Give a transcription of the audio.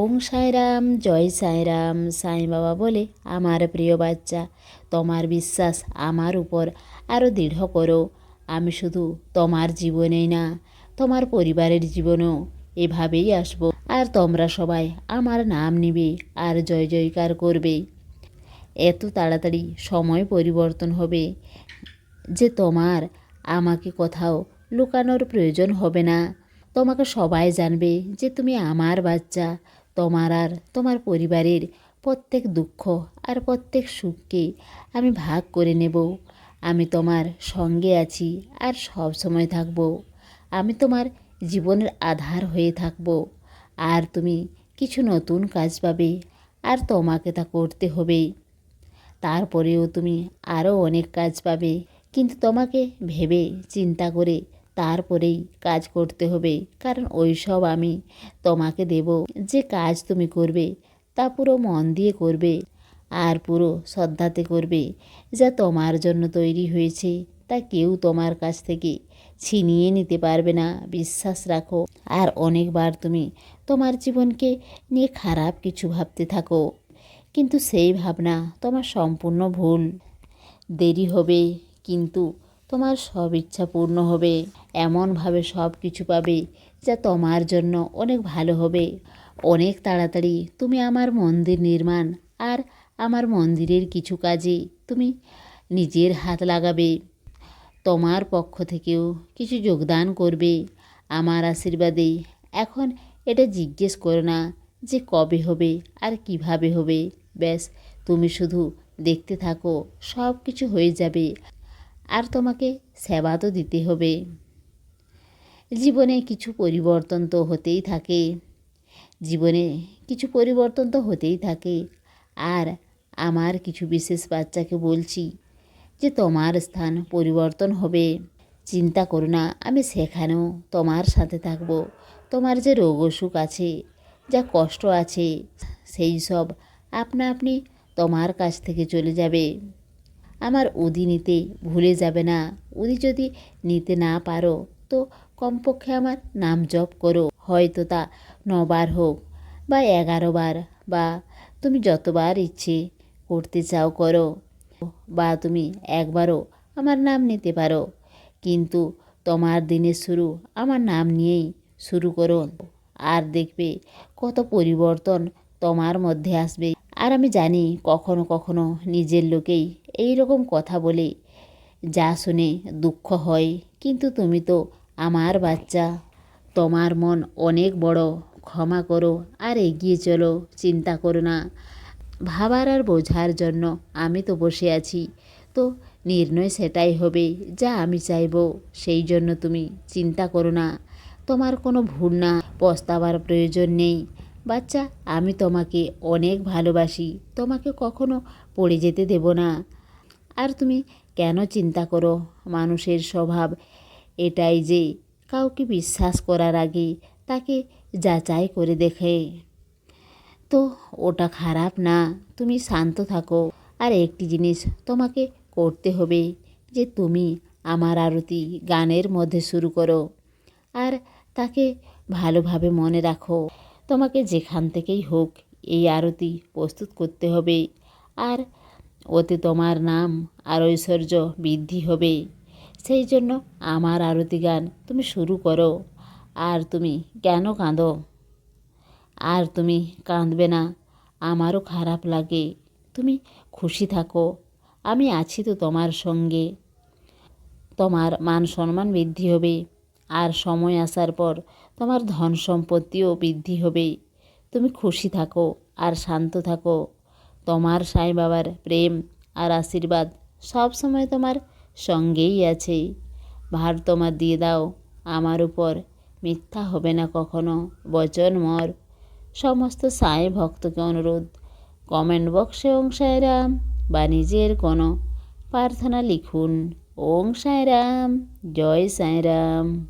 ওং সাইরাম, জয় সাইরাম, সাই বাবা বলে আমার প্রিয় বাচ্চা, তোমার বিশ্বাস আমার উপর আরও দৃঢ় করো। আমি শুধু তোমার জীবনেই না, তোমার পরিবারের জীবনেও এভাবেই আসব। আর তোমরা সবাই আমার নাম নিবে আর জয় জয়কার করবে। এত তাড়াতাড়ি সময় পরিবর্তন হবে যে তোমার আমাকে কোথাও লুকানোর প্রয়োজন হবে না। তোমাকে সবাই জানবে যে তুমি আমার বাচ্চা তোমার আর তোমার পরিবারের প্রত্যেক দুঃখ আর প্রত্যেক সুখকে আমি ভাগ করে নেব। আমি তোমার সঙ্গে আছি আর সব সময় থাকব। আমি তোমার জীবনের আধার হয়ে থাকব। আর তুমি কিছু নতুন কাজ পাবে আর তোমাকে তা করতে হবে। তারপরেও তুমি আরও অনেক কাজ পাবে। কিন্তু তোমাকে ভেবে চিন্তা করে তারপরেই কাজ করতে হবে। কারণ ওই সব আমি তোমাকে দেব। যে কাজ তুমি করবে, তা পুরো মন দিয়ে করবে আর পুরো শ্রদ্ধাতে করবে। যা তোমার জন্য তৈরি হয়েছে, তা কেউ তোমার কাছ থেকে ছিনিয়ে নিতে পারবে না। বিশ্বাস রাখো। আর অনেকবার তুমি তোমার জীবনকে নিয়ে খারাপ কিছু ভাবতে থাকো। কিন্তু সেই ভাবনা তোমার সম্পূর্ণ ভুল। দেরি হবে, কিন্তু তোমার সব ইচ্ছা পূর্ণ হবে। এমনভাবে সব কিছু পাবে যা তোমার জন্য অনেক ভালো হবে। অনেক তাড়াতাড়ি তুমি আমার মন্দির নির্মাণ আর আমার মন্দিরের কিছু কাজে তুমি নিজের হাত লাগাবে। তোমার পক্ষ থেকেও কিছু যোগদান করবে। আমার আশীর্বাদে এখন এটা জিজ্ঞেস করো না যে কবে হবে আর কীভাবে হবে। ব্যাস, তুমি শুধু দেখতে থাকো সব কিছু হয়ে যাবে। আর তোমাকে সেবা তো দিতে হবে। জীবনে কিছু পরিবর্তন তো হতেই থাকে। জীবনে কিছু পরিবর্তন তো হতেই থাকে। আর আমার কিছু বিশেষ বাচ্চাকে বলছি যে তোমার স্থান পরিবর্তন হবে। চিন্তা করো না, আমি সেখানেও তোমার সাথে থাকব। তোমার যে রোগ অসুখ আছে, যা কষ্ট আছে, সেই সব আপনা আপনি তোমার কাছ থেকে চলে যাবে। আমার উদি নিতে ভুলে যাবে না। উদি যদি নিতে না পারো, তো কমপক্ষে আমার নাম জপ করো। হয়তো তা নবার হোক বা এগারো বার বা তুমি যতবার ইচ্ছে করতে চাও করো বা তুমি একবারও আমার নাম নিতে পারো। কিন্তু তোমার দিনের শুরু আমার নাম নিয়েই শুরু করো। আর দেখবে কত পরিবর্তন তোমার মধ্যে আসবে। আমি জানি কখনো কখনো নিজের লোকেই এই রকম কথা বলে যা শুনে দুঃখ হয়। কিন্তু তুমি তো আমার বাচ্চা। তোমার মন অনেক বড়। ক্ষমা করো আর এগিয়ে চলো, চিন্তা করো না। ভাবার আর বোঝার জন্য আমি তো বসে আছি। তো নির্ণয় সেটাই হবে যা আমি চাইব। সেই জন্য তুমি চিন্তা করো না। তোমার কোনো ভুল না। পস্তাবার প্রয়োজন নেই। বাচ্চা, আমি তোমাকে অনেক ভালোবাসি। তোমাকে কখনো পড়ে যেতে দেব না। আর তুমি কেন চিন্তা করো? মানুষের স্বভাব এটাই যে কাউকে বিশ্বাস করার আগে তাকে যাচাই করে দেখে। তো ওটা খারাপ না, তুমি শান্ত থাকো। আর একটি জিনিস তোমাকে করতে হবে, যে তুমি আমার আরতি গানের মধ্যে শুরু করো। আর তাকে ভালোভাবে মনে রাখো। তোমাকে যেখান থেকেই হোক এই আরতি প্রস্তুত করতে হবে। আর ওতে তোমার নাম আর ঐশ্বর্য বৃদ্ধি হবে। সেই জন্য আমার আরতি গান তুমি শুরু করো। আর তুমি কেন কাঁদো? আর তুমি কাঁদবে না, আমারও খারাপ লাগে। তুমি খুশি থাকো, আমি আছি তো তোমার সঙ্গে। তোমার মান সম্মান বৃদ্ধি হবে। আর সময় আসার পর তোমার ধন সম্পত্তিও বৃদ্ধি হবে। তুমি খুশি থাকো আর শান্ত থাকো। তোমার সাই বাবার প্রেম আর আশীর্বাদ সব সময় তোমার সঙ্গেই আছে। ভার তোমার দিয়ে দাও, আমার উপর মিথ্যা হবে না কখনো। বচন মর। সমস্ত সাই ভক্তকে অনুরোধ। কমেন্ট বক্সে ওং সাইরাম বা নিজের কোনো প্রার্থনা লিখুন। ওং সাইরাম জয় সাইরাম